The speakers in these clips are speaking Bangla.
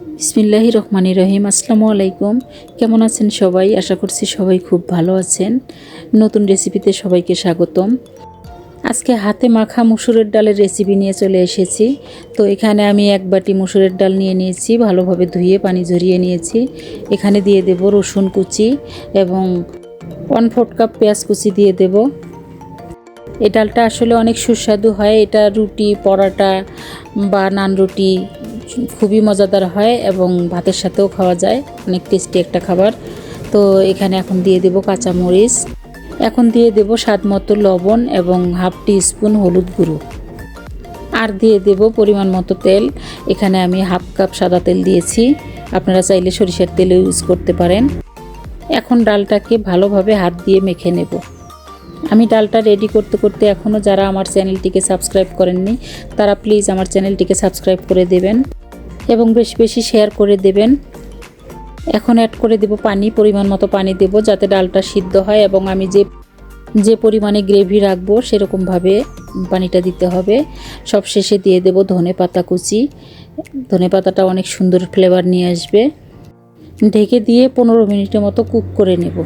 বিসমিল্লাহি রহমানি রহিম। আসসালামু আলাইকুম। কেমন আছেন সবাই? আশা করছি সবাই খুব ভালো আছেন। নতুন রেসিপিতে সবাইকে স্বাগতম। আজকে হাতে মাখা মুসুরের ডালের রেসিপি নিয়ে চলে এসেছি। তো এখানে আমি এক বাটি মুসুরের ডাল নিয়ে নিয়েছি, ভালোভাবে ধুয়ে পানি ঝরিয়ে নিয়েছি। এখানে দিয়ে দেব রসুন কুচি এবং ওয়ান ফোর্থ কাপ পেঁয়াজ কুচি দিয়ে দেব। এই ডালটা আসলে অনেক সুস্বাদু হয়। এটা রুটি, পরাটা বা নান রুটি খুবই মজাদার হয় এবং ভাতের সাথেও খাওয়া যায়। অনেক টেস্টি একটা খাবার। তো এখানে এখন দিয়ে দেব কাঁচামরিচ। এখন দিয়ে দেব স্বাদ মতো লবণ এবং হাফ টি স্পুন হলুদ গুঁড়ো। আর দিয়ে দেব পরিমাণ মতো তেল। এখানে আমি হাফ কাপ সাদা তেল দিয়েছি। আপনারা চাইলে সরিষার তেলও ইউজ করতে পারেন। এখন ডালটাকে ভালোভাবে হাত দিয়ে মেখে নেব। আমি ডালটা রেডি করতে করতে এখনও যারা আমার চ্যানেলটিকে সাবস্ক্রাইব করেননি, তারা প্লিজ আমার চ্যানেলটিকে সাবস্ক্রাইব করে দেবেন। এবং বেশি বেশি শেয়ার করে দেবেন। এখন অ্যাড করে দেব পানি, পরিমাণ মতো পানি দেব যাতে ডালটা সিদ্ধ হয় এবং আমি যে যে পরিমাণে গ্রেভি রাখব সেরকমভাবে পানিটা দিতে হবে। সব শেষে দিয়ে দেব ধনে পাতা কুচি। ধনে পাতাটা অনেক সুন্দর ফ্লেভার নিয়ে আসবে। ঢেকে দিয়ে পনেরো মিনিটের মতো কুক করে নেব।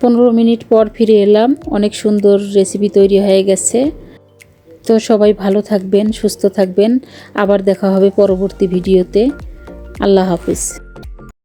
পনেরো মিনিট পর ফিরে এলাম। অনেক সুন্দর রেসিপি তৈরি হয়ে গেছে। তো সবাই ভালো থাকবেন সুস্থ থাকবেন। আবার দেখা হবে পরবর্তী ভিডিওতে। আল্লাহ হাফিজ।